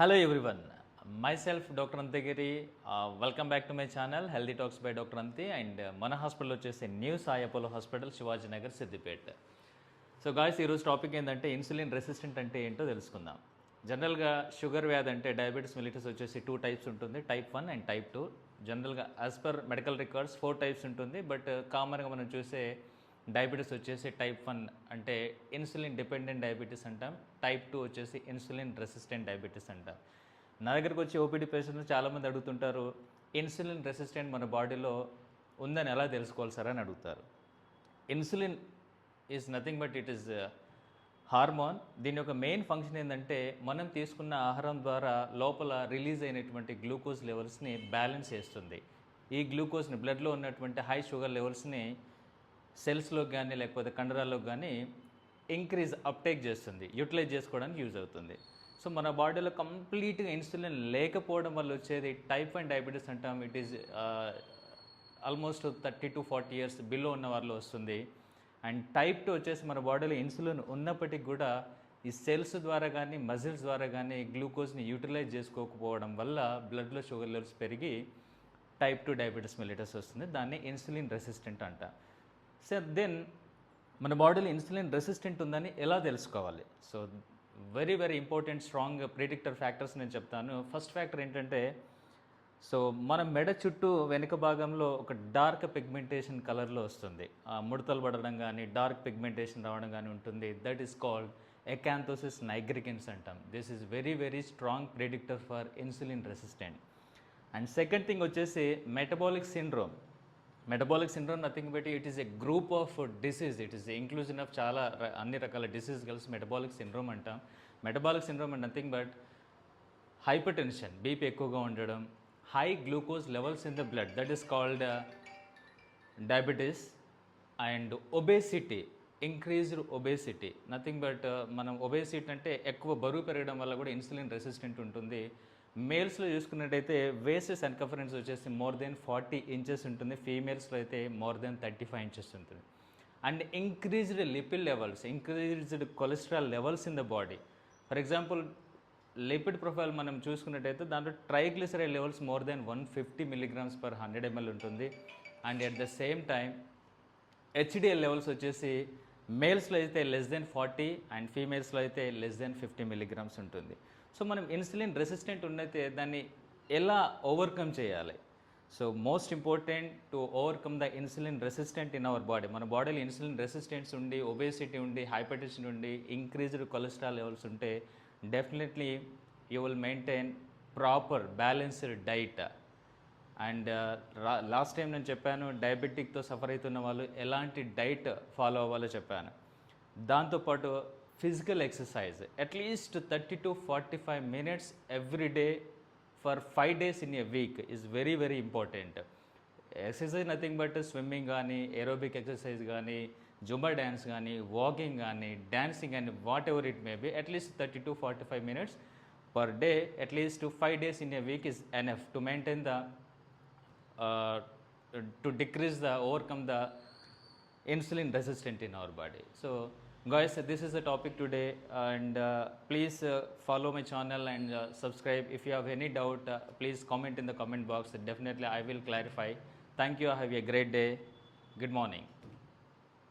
Hello everyone myself doctor Uh, welcome back to my channel healthy talks by doctor Anti. And మన hospital వచ్చేసి new Sai Apollo hospital Shivaji Nagar Siddipet so guys ఈరోజు topic ఏంటంటే insulin resistant అంటే ఏంటో తెలుసుకుందాం. జనరల్గా sugar వ్యాధి అంటే డయాబెటీస్ మిలిటస్ వచ్చేసి టూ టైప్స్ ఉంటుంది type one and type two జనరల్గా as per medical records four types ఉంటుంది. బట్ కామన్గా మనం చూసే డయాబెటీస్ వచ్చేసి టైప్ వన్ అంటే ఇన్సులిన్ డిపెండెంట్ డయాబెటీస్ అంటాం. టైప్ టూ వచ్చేసి ఇన్సులిన్ రెసిస్టెంట్ డయాబెటీస్ అంటాం. నా దగ్గరకు వచ్చి ఓపీడీ పేషెంట్లు చాలామంది అడుగుతుంటారు ఇన్సులిన్ రెసిస్టెంట్ మన బాడీలో ఉందని ఎలా తెలుసుకోవాలి సార్? అని అడుగుతారు. Insulin is nothing but it is hormone దీని యొక్క మెయిన్ ఫంక్షన్ ఏంటంటే మనం తీసుకున్న ఆహారం ద్వారా లోపల రిలీజ్ అయినటువంటి గ్లూకోజ్ లెవెల్స్ని బ్యాలెన్స్ చేస్తుంది. ఈ గ్లూకోజ్ని బ్లడ్లో ఉన్నటువంటి హై షుగర్ లెవెల్స్ని సెల్స్లో కానీ లేకపోతే కండరాల్లో కానీ ఇంక్రీజ్ అప్టేక్ చేస్తుంది. యూటిలైజ్ చేసుకోవడానికి యూజ్ అవుతుంది. సో మన బాడీలో కంప్లీట్గా ఇన్సులిన్ లేకపోవడం వల్ల వచ్చేది టైప్ అండ్ డయాబెటీస్ అంటాం. It is almost thirty to forty years below ఉన్న వాళ్ళు వస్తుంది. అండ్ టైప్ టూ వచ్చేసి మన బాడీలో ఇన్సులిన్ ఉన్నప్పటికీ కూడా ఈ సెల్స్ ద్వారా కానీ మజిల్స్ ద్వారా కానీ గ్లూకోజ్ని యూటిలైజ్ చేసుకోకపోవడం వల్ల బ్లడ్లో షుగర్ లెవెల్స్ పెరిగి టైప్ టూ డయాబెటీస్ మిలిటస్ వస్తుంది. దాన్ని ఇన్సులిన్ రెసిస్టెంట్ అంట. సార్ దెన్ మన బాడీలో ఇన్సులిన్ రెసిస్టెంట్ ఉందని ఎలా తెలుసుకోవాలి? So very very important strong predictor factors నేను చెప్తాను. ఫస్ట్ ఫ్యాక్టర్ ఏంటంటే సో మన మెడ చుట్టూ వెనుక భాగంలో ఒక డార్క్ పిగ్మెంటేషన్ కలర్లో వస్తుంది. ఆ ముడతలు పడడం కానీ డార్క్ పిగ్మెంటేషన్ రావడం కానీ ఉంటుంది. That is called acanthosis nigricans అంటాం. This is very very strong predictor for insulin resistant and second thing వచ్చేసి metabolic syndrome metabolic syndrome nothing but it is a group of disease it is inclusion of చాలా అన్ని రకాల disease కలిసి metabolic syndrome అంటాం metabolic syndrome and nothing but hypertension BP ఎక్కువగా ఉండడం high glucose levels in the blood that is called diabetes and obesity increased obesity nothing but మనం obesity అంటే ఎక్కువ బరువు పెరగడం వల్ల కూడా ఇన్సులిన్ రెసిస్టెంట్ ఉంటుంది. మేల్స్లో చూసుకున్నట్టయితే వేస్ట్ సన్కఫరెన్స్ వచ్చేసి మోర్ దెన్ ఫార్టీ ఇంచెస్ ఉంటుంది. ఫీమేల్స్లో అయితే more than thirty five inches ఉంటుంది. And increased lipid levels increased cholesterol levels in the body. For example lipid profile మనం చూసుకున్నట్టయితే దాంట్లో triglyceride levels more than one fifty milligrams per hundred ml ఉంటుంది. And at the same time HDL levels వచ్చేసి మేల్స్లో అయితే less than forty and ఫీమేల్స్లో అయితే less than fifty milligrams ఉంటుంది. సో మనం ఇన్సులిన్ రెసిస్టెంట్ ఉన్నైతే దాన్ని ఎలా ఓవర్కమ్ చేయాలి? So most important to overcome the insulin resistant in our body. మన బాడీలో ఇన్సులిన్ రెసిస్టెన్స్ ఉండి ఒబేసిటీ ఉండి హైపర్టెన్షన్ ఉండి ఇంక్రీజ్డ్ కొలెస్ట్రాల్ లెవెల్స్ ఉంటే definitely you will maintain proper balanced diet. And uh, last time నేను చెప్పాను డయాబెటిక్తో సఫర్ అవుతున్న వాళ్ళు ఎలాంటి డైట్ ఫాలో అవ్వాలో చెప్పాను. దాంతోపాటు physical exercise at least thirty to forty five minutes every day for five days in a week is very very important exercise nothing but swimming కానీ aerobic exercise కానీ జుంబా డ్యాన్స్ కానీ walking కానీ dancing కానీ whatever it may be at least thirty to forty five minutes per day at least five days in a week is enough to maintain the uh, to decrease the overcome the insulin resistant in our body. So guys this is the topic today and uh, please uh, follow my channel and uh, subscribe. If you have any doubt uh, please comment in the comment box. Definitely i will clarify. Thank you. Have a great day. Good morning